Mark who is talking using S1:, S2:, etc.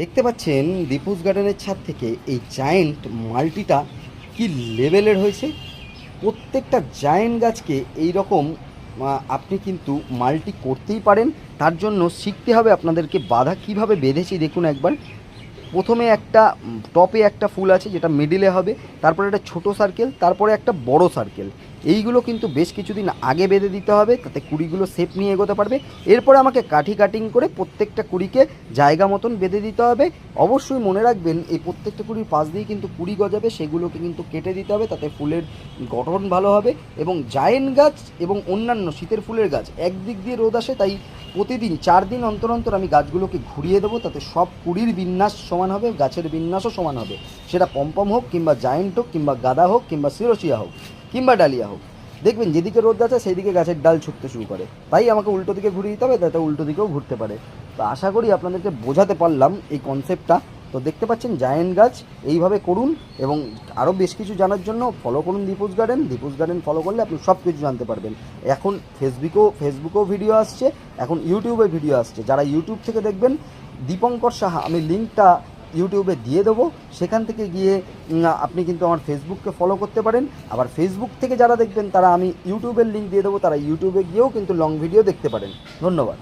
S1: দেখতে পাচ্ছেন দীপুস গার্ডেনের ছাদ থেকে এই জায়েন্ট মাল্টিটা কি লেভেলের হয়েছে? প্রত্যেকটা জায়েন্ট গাছকে এই রকম আপনি কিন্তু মাল্টি করতেই পারেন। তার জন্য শিখতে হবে আপনাদেরকে বাধা কীভাবে বেঁধেছি, দেখুন একবার। প্রথমে একটা টপে একটা ফুল আছে যেটা মিডিলে হবে, তারপরে একটা ছোট সার্কেল তারপরে একটা বড় সার্কেল এইগুলো কিন্তু বেশ কিছুদিন আগে বেঁধে দিতে হবে, তাতে কুড়িগুলো শেপ নিয়ে এগোতে পারবে। এরপরে আমাকে কাঠি কাটিং করে প্রত্যেকটা কুড়িকে জায়গা মতন বেঁধে দিতে হবে। অবশ্যই মনে রাখবেন, এই প্রত্যেকটা কুড়ির পাশ দিয়ে কিন্তু কুড়ি গজাবে, সেগুলোকে কিন্তু কেটে দিতে হবে, তাতে ফুলের গঠন ভালো হবে এবং জায়েন্ট গাছ এবং অন্যান্য শীতের ফুলের গাছ একদিক দিয়ে রোদ আসে, তাই প্রতিদিন চার দিন অন্তর অন্তর আমি গাছগুলোকে ঘুরিয়ে দেবো, তাতে সব কুড়ির বিন্যাস সমান হবে, গাছের বিন্যাসও সমান হবে। সেটা পম্পম হোক কিংবা জায়েন্ট হোক কিংবা গাদা হোক কিংবা সিরোসিয়া হোক। কিংবা ডালিয়া হোক। দেখবেন যেদিকে রোদ আছে সেই দিকে গাছের ডাল ছুটতে শুরু করে। তাই আমাকে উল্টো দিকে ঘুরিয়ে দিতে হবে, তাতে উল্টো দিকেও ঘুরতে পারে। তো আশা করি আপনাদেরকে বোঝাতে পারলাম এই কনসেপ্টটা তো দেখতে পাচ্ছেন জায়েন্ট গাছ, এইভাবে করুন এবং আরও বেশ কিছু জানার জন্য ফলো করুন Dipu's garden Dipu's garden follow করলে আপনি সব কিছু জানতে পারবেন। এখন ফেসবুকেও ফেসবুকেও ভিডিও আসছে, এখন ইউটিউবে ভিডিও আসছে। যারা ইউটিউব থেকে দেখবেন, দীপঙ্কর সাহা, আমি লিঙ্কটা ইউটিউবে দিয়ে দেবো। সেখান থেকে গিয়ে আপনি কিন্তু আমার ফেসবুককে ফলো করতে পারেন। আবার ফেসবুক থেকে যারা দেখবেন, তারা আমি ইউটিউবের লিঙ্ক দিয়ে দেবো। তারা ইউটিউবে গিয়েও কিন্তু লং ভিডিও দেখতে পারেন। ধন্যবাদ।